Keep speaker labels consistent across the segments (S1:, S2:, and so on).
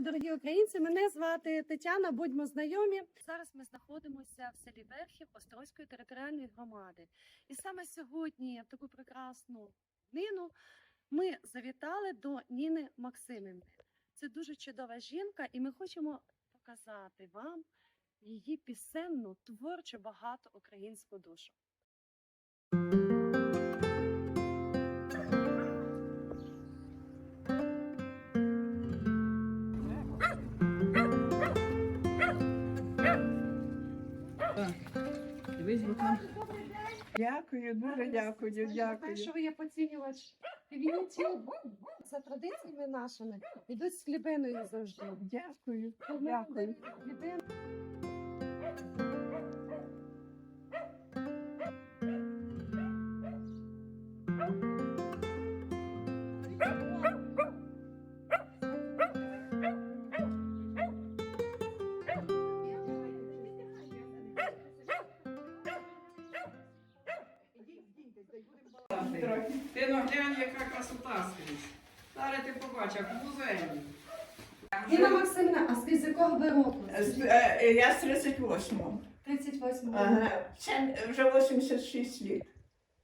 S1: дорогі українці. Мене звати Тетяна. Будьмо знайомі. Зараз ми знаходимося в селі Верхів Острозької територіальної громади. І саме сьогодні, в таку прекрасну днину, ми завітали до Ніни Максимівни. Це дуже чудова жінка, і ми хочемо показати вам її пісенну, творчу, багато українську душу.
S2: Дивись, нам. Дякую, дуже дякую, дякую.
S1: що ви є поцінювач квітів за традиціями нашими. Йдуть з хлібиною завжди.
S2: Дякую, дякую.
S3: Ти ну глянь, яка красота скрізь. Зараз ти побачиш, як в музеї.
S1: Діна Максимівна, а з якого ви року?
S2: З- е, е, Я з 38-го.
S1: 38
S2: Ага. Вже 86 літ.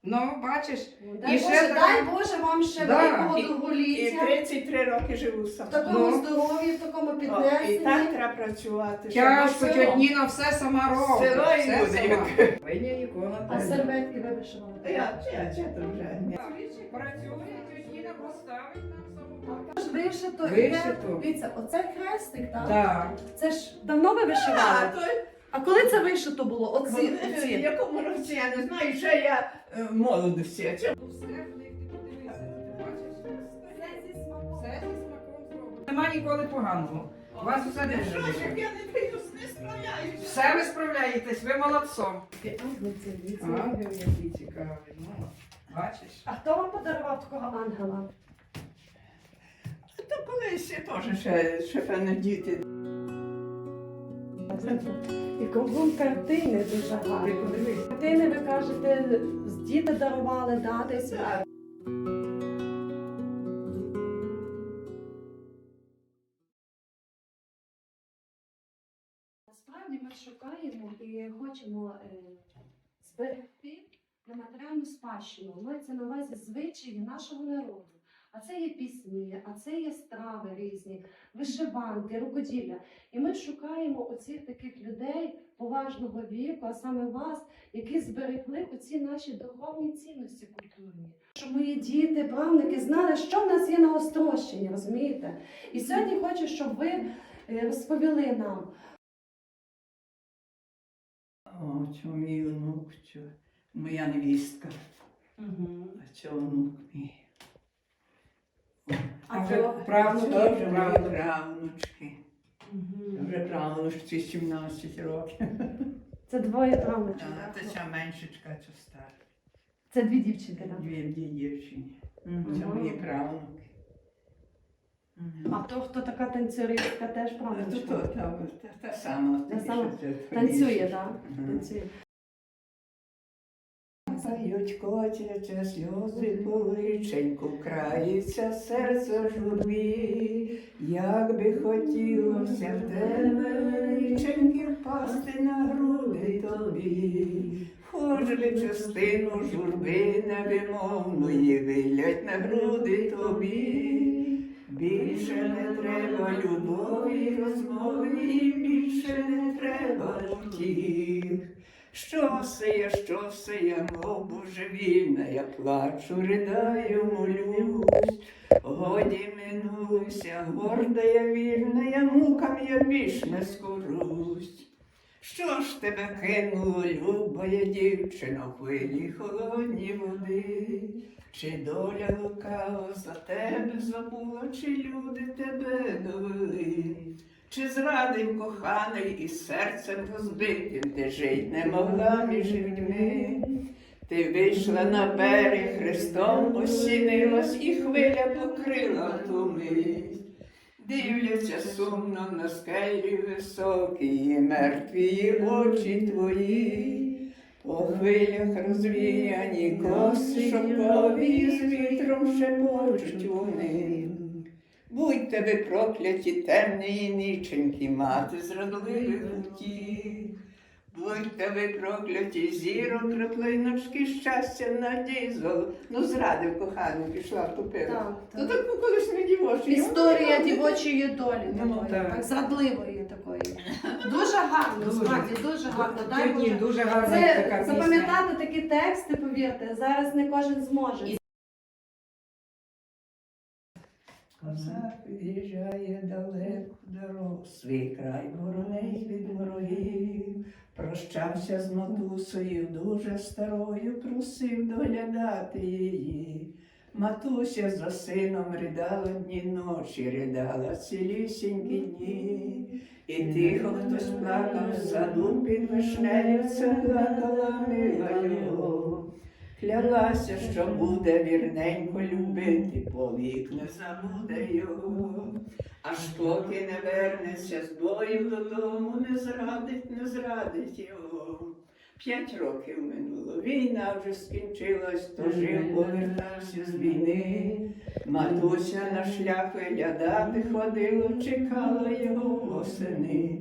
S3: Ну, бачиш,
S1: Дай
S3: І ще
S1: Боже,
S3: так-
S1: дай Боже вам ще
S3: Да.
S1: великого
S2: І
S1: довголіття,
S2: 33 роки живу
S1: в
S2: сама.
S1: такому
S3: Ну.
S1: здоров'ї, в такому
S2: О, І
S1: піднесенні.
S2: так треба працювати. щоб
S3: тяжко,
S2: село.
S3: тьоть Ніна все сама робить.
S2: Село і
S3: все сама. Виня ікона.
S1: А серветки ви вишивали?
S2: Я, я, я то вже. ні.
S3: Працює, тьоть Ніна поставить нам самому.
S1: Також вишито.
S3: Вишито.
S1: іде- Дивіться, оце хрестик, так?
S3: Так.
S1: Це ж давно ви
S2: А,
S1: вишивали?
S2: то
S1: А коли це вишито було? Оці,
S2: в
S1: оці.
S2: якому році я не знаю, ще я е, в молодості. а це-
S3: Ну. Нема ніколи поганого. У вас усе
S2: Не що ж, як я не прийду, не справляюся.
S3: Все ви справляєтесь, ви молодцом.
S1: Ангел
S3: який цікавий. Ну, бачиш?
S1: А хто вам подарував такого ангела?
S2: То колись теж ще, ще певно діти.
S1: І кругом картини дуже гарні. Картини, ви кажете, з діти дарували, да, десь. Насправді ми шукаємо і хочемо е, зберегти матеріальну спадщину. Мається на увазі звичаї нашого народу. А це є пісні, а це є страви різні, вишиванки, рукоділля. І ми шукаємо оцих таких людей поважного віку, а саме вас, які зберегли оці наші духовні цінності культурні. Щоб мої діти, правнуки знали, що в нас є на Острощині, розумієте? І сьогодні хочу, щоб ви е, розповіли нам.
S2: О, чого мій онук, що моя невістка, а чого онук мій.
S1: А
S3: вже правнуки,
S2: Це вже мої
S3: правнуки.
S2: правнучки. Вже правнучці 17 років.
S1: Це двоє правнучок.
S2: А
S1: так?
S2: Це ця меншечка, це стара.
S1: Це дві дівчинки, так?
S2: Дві дві дівчині. Це
S1: Мгм.
S2: мої правнуки.
S1: А то, хто така танцюристка, теж правнучка.
S2: то, та, та, та сама.
S1: Та сама. Танцює, так?
S2: Мгм.
S1: Танцює.
S2: Кають котяче сльози по личеньку, крається серце журбі, як би хотілося в тебе личеньки впасти на груди тобі, хоч би частину журби невимовної вилять на груди тобі. Більше не треба любові, розмови, більше не треба утіх. Що все я, що все я, мов божевільна, я плачу, ридаю, молюсь. Годі минуся, горда я вільна, я мукам я більш не скорусь. Що ж тебе кинуло, любая дівчина, в хвилі холодні води? Чи доля лукава за тебе забула, чи люди тебе довели? Чи зрадив коханий із серцем розбитим, ти жить не могла між людьми? Ти вийшла на берег, Христом осінилась, і хвиля покрила ту мить. Дивляться сумно на скелі високі, і мертві очі твої. По хвилях розвіяні коси шовкові, з вітром шепочуть вони. Будьте ви прокляті, темні і ніченькі, мати зрадливих утіх. Будьте ви прокляті, зірок, краплиночки, щастя, надій, золо. Ну, зрадив кохану, пішла втопила.
S1: Так, так.
S2: таку колись не дівочі.
S1: Історія дівочої долі
S2: Ну,
S1: такої,
S3: так.
S1: так, зрадливої такої. Дуже гарно, справді, дуже гарно. Дай
S3: дуже
S1: Це запам'ятати такі тексти, повірте, зараз не кожен зможе.
S2: Козак від'їжджає далеку дорогу, свій край боронить від ворогів. Прощався з матусею дуже старою, просив доглядати її. Матуся за сином ридала дні ночі, ридала цілісінькі дні. І тихо хтось плакав в саду під вишнею, це плакала мила його. Клялася, що буде вірненько любити, повік не забуде його. Аж поки не вернеться з бою додому, не зрадить, не зрадить його. П'ять років минуло, війна вже скінчилась, то жив, повертався з війни. Матуся на шлях виглядати ходила, чекала його восени.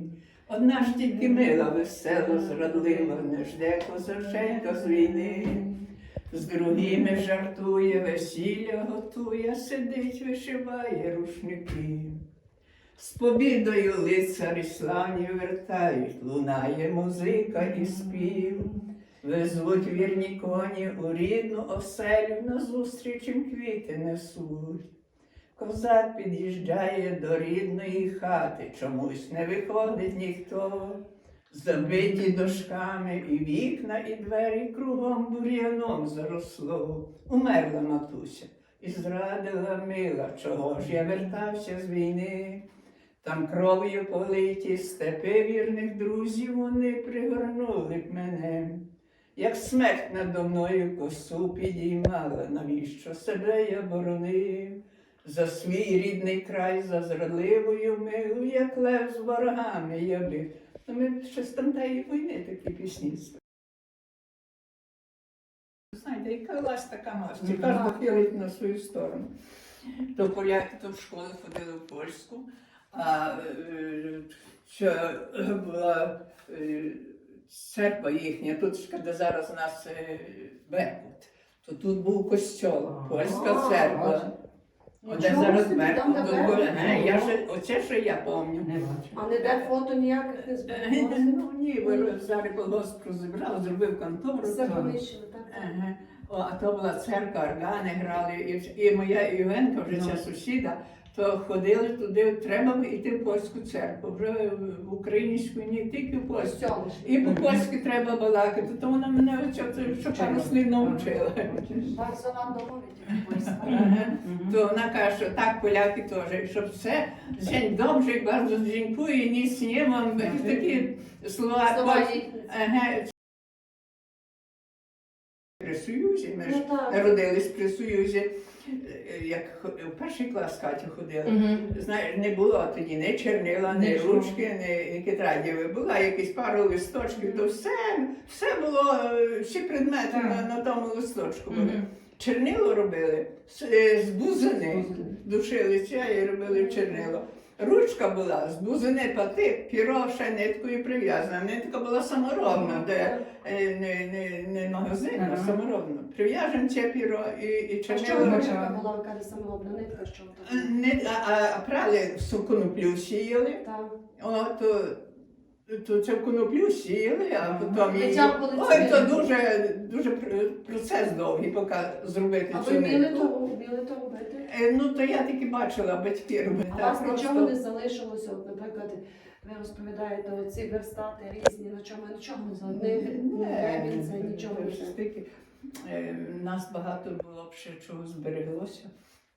S2: Одна ж тільки мила, весела, зрадлива, не жде козаченька з війни. З другими жартує, весілля готує, сидить, вишиває рушники. З побідою лицарі славні вертають, лунає музика і спів. Везуть вірні коні у рідну оселю, назустріч їм квіти несуть. Козак під'їжджає до рідної хати, чомусь не виходить ніхто. Забиті дошками і вікна, і двері кругом бур'яном заросло. Умерла матуся і зрадила мила, чого ж я вертався з війни. Там кров'ю политі степи вірних друзів вони пригорнули б мене. Як смерть надо мною косу підіймала, навіщо себе я боронив? За свій рідний край, за зрадливою милу, як лев з ворогами я бив. Ну, ми ще з тамтеї війни такі пісні. Знаєте, яка лась така масть,
S3: Мгм.
S2: кожен хилить на свою сторону. То поляки то в школу ходили в польську, а е, що була е, церква їхня, тут ж, де зараз у нас е, Беркут, то тут був костьол, польська церква.
S1: Нічого
S2: зараз
S1: собі, там.
S2: Е, я ще оце що я пам'ятаю.
S3: Не бачу.
S1: А не де фото ніяких не
S2: Е,
S1: збереглося?
S2: Ну ні, ви зараз колоску зібрав, зробив контору.
S1: Все
S2: то-
S1: понищили, так?
S2: Ага. О, а то була церква, органи грали, і, і моя Івенка, вже ця сусіда, то ходили туди, треба йти в польську церкву, вже в українську, ні тільки в польську. І по-польськи треба балакати, то вона мене що пару слів навчила. То вона каже, що так поляки теж, щоб все, dzień dobry, bardzo dziękuję, nic nie mam, такі слова. При Союзі, ми ж
S1: Ну
S2: народились при Союзі, як в перший клас Катя ходила. Знаєш, не було тоді ні чернила, ні
S3: Нічого.
S2: ручки, ні, ні тетраді. Була якісь пару листочків, то все, все було, ще всі предмети
S3: Так.
S2: на, на тому листочку були. Чернило робили з, е, бузини, душили чай і робили чернило. Ручка була з бузини пати, піро ще ниткою прив'язана. Нитка була саморобна, де е, не, не, не магазин, а саморобна. Прив'яжемо це піро і, і
S1: А що
S2: чернило.
S1: ручка була, ви кажете, саморобна нитка, що
S2: Е, а, а, прали всю коноплю сіяли,
S1: там?
S2: о, то, то цю коноплю сіяли, а потім її... Ой, то дуже, дуже процес довгий, поки зробити
S1: А ви вміли то, вміли то робити?
S2: Е, Ну, то я тільки бачила батьки робити.
S1: А вас
S2: просто.
S1: нічого не залишилося, от, наприклад, ви розповідаєте оці верстати різні, на чому не залишилося, не гребінця, нічого не.
S2: Е, Нас багато було б ще чого збереглося,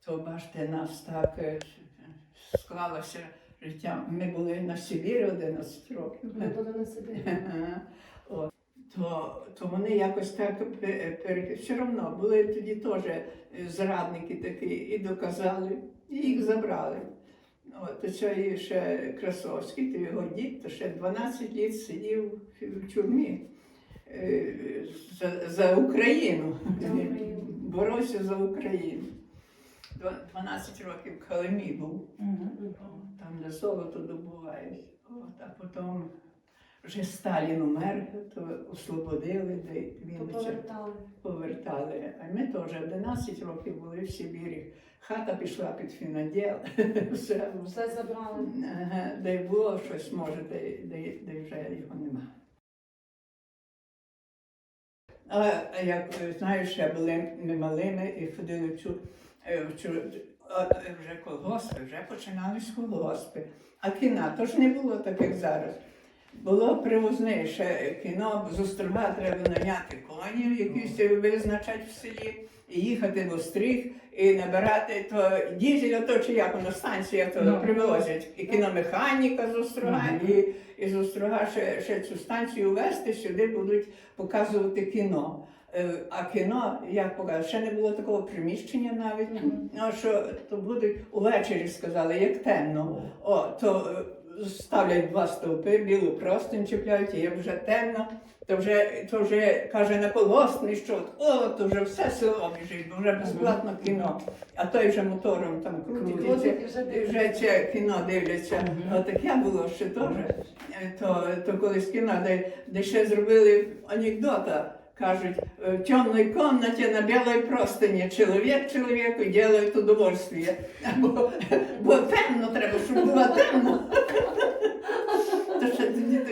S2: то бачите, нас так склалося життя. Ми були на Сибірі 11 років.
S1: Ми були на.
S2: От. То, то вони якось так пе- пере- все одно були тоді теж е, зрадники такі і доказали, і їх забрали. От, це і ще Красовський, то його дід, то ще 12 літ сидів в- тюрмі е, за. За Україну. Боровся за Україну. Два- 12 років в Калимі був. Там, де золото добувають. От, а потім вже Сталін умер, то освободили, де він
S1: Повертали.
S2: повертали. А ми теж 11 років були в Сибірі. Хата пішла під фіноділ. Все,
S1: Все забрали.
S2: Де було щось, може, де, де, де вже його нема. А як знаєш, ще були ми малими і ходили в цю, вже колгоспи, вже починались колгоспи. А кіна то ж не було так, як зараз. Було привозне ще кіно, з острога треба наняти коні, якісь визначати в селі, і їхати в остріг, і набирати то дізель, то чи як воно станція, то
S3: Ну.
S2: привозять. І кіномеханіка з острога,
S3: Мгм.
S2: і, і з острога ще, ще цю станцію вести, сюди будуть показувати кіно. Е, А кіно, як показують, ще не було такого приміщення навіть. Ну, що то будуть увечері сказали, як темно. О, то е, ставлять два стовпи, білу простинь чіпляють, і як вже темно, то вже, то вже каже на колгоспний, що о, то вже все село біжить, бо вже безплатно кіно. А той вже мотором там крутить, і
S1: вже
S2: це кіно дивляться. От таке було ще теж. Е, То, то колись кіно, де, де ще зробили анекдота. Кажуть, «Е, в темной комнате на белой простыне чоловік чоловіку делает удовольствие. Бо, бо темно треба, щоб було темно.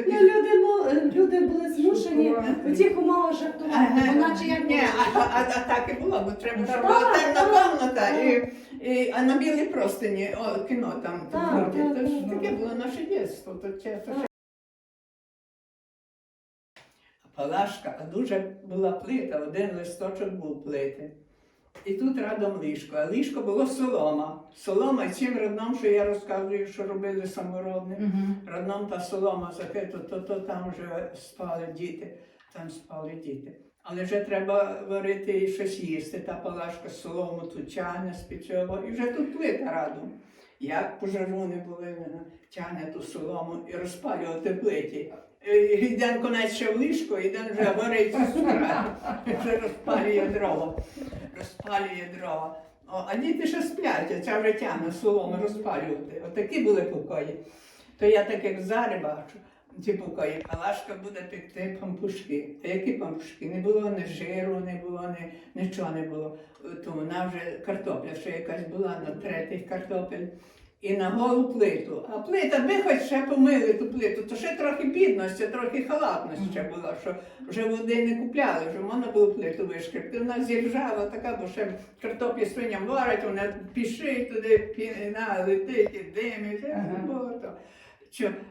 S1: Ну, люди, мо- люди були змушені в цих умовах жартувати, бо наче як
S2: Ні, а, а, а, так і було, бо треба, щоб була
S1: Так,
S2: темна
S1: так,
S2: комната, і, і, а на білій простині о, кіно там.
S1: Так, так, так.
S2: таке було наше дитинство. То, це, то Палашка, а дуже була плита, один листочок був плити. І тут радом ліжко, а ліжко було солома. Солома цим родном, що я розказую, що робили саморобним. Родном та солома закрито, то, то там вже спали діти, там спали діти. Але вже треба варити і щось їсти. Та палашка солому тут тягне спічово, і вже тут плита радом. Як пожаруни були, вона тягне ту солому і розпалювати плиті. І Йден конець ще в ліжко, йден вже варить справа, вже розпалює дрова. Розпалює дрова. О, а діти ще сплять, а ця вже тягне солому розпалювати. Отакі були покої. То я так як зараз бачу, ці покої, палашка буде пекти пампушки. А які пампушки? Не було ні жиру, не було, ні, нічого не було. То вона вже картопля ще якась була на третіх картопель. І на голу плиту. А плита, ви хоч ще помили ту плиту, то ще трохи бідності, трохи халатності ще була, що вже води не купляли, вже можна було плиту вишкребти. Вона зіржава така, бо ще картоплі свиням варять, вона пішить туди, піна летить, і димить,
S3: Ага.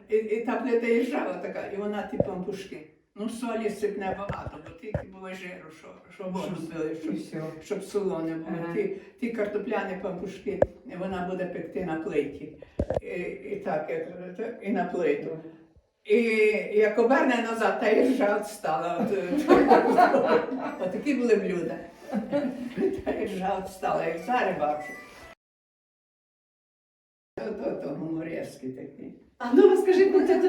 S2: і, і та плита іржава така, і вона ті пампушки. Ну, солі сипне багато, бо тільки було жиру, що, що воду пили, щоб,
S3: все.
S2: щоб солоне було.
S3: Ага.
S2: Ті, ті картопляні пампушки, вона буде пекти на плиті. І, і так, як, і на плиту. І як оберне назад, та іржа відстала. От, е, от такі були блюда. Та іржа відстала, як зараз бачу. То, то, то гуморески такі.
S1: А ну розкажи про це,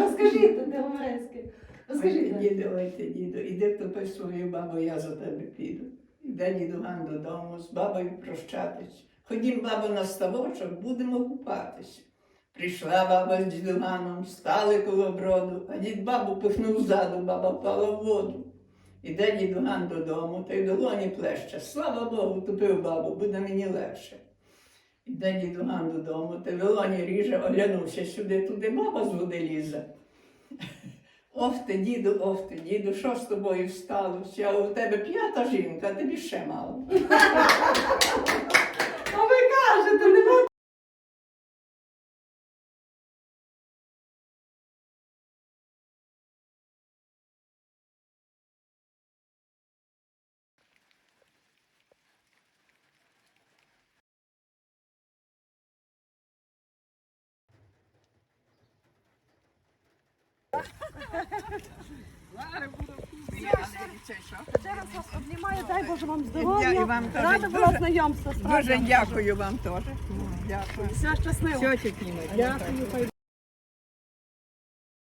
S1: розкажіть де гомеренські. Розкажіть.
S2: ти, діду, ой, діду, іди топи свою бабу, я за тебе піду. Іде дідуган додому, з бабою прощатись. Ходім, бабу, на ставочок, будемо купатись. Прийшла баба з дідуганом, стали коло броду, а дід бабу пихнув ззаду, баба впала в воду. Іде дідуган додому, та й долоні плеще. Слава Богу, тупив бабу, буде мені легше. Іде дідуган додому, те й ріже, оглянувся сюди, туди баба з води лізе. Ох ти, діду, ох ти, діду, що з тобою сталося? У тебе п'ята жінка, тобі ще мало.
S1: А ви кажете, нема. Ще раз вас обнімаю, дай Боже вам здоров'я. Рада була знайомства.
S2: Дуже дякую вам теж. Дякую.
S1: Все щасливо. Дякую.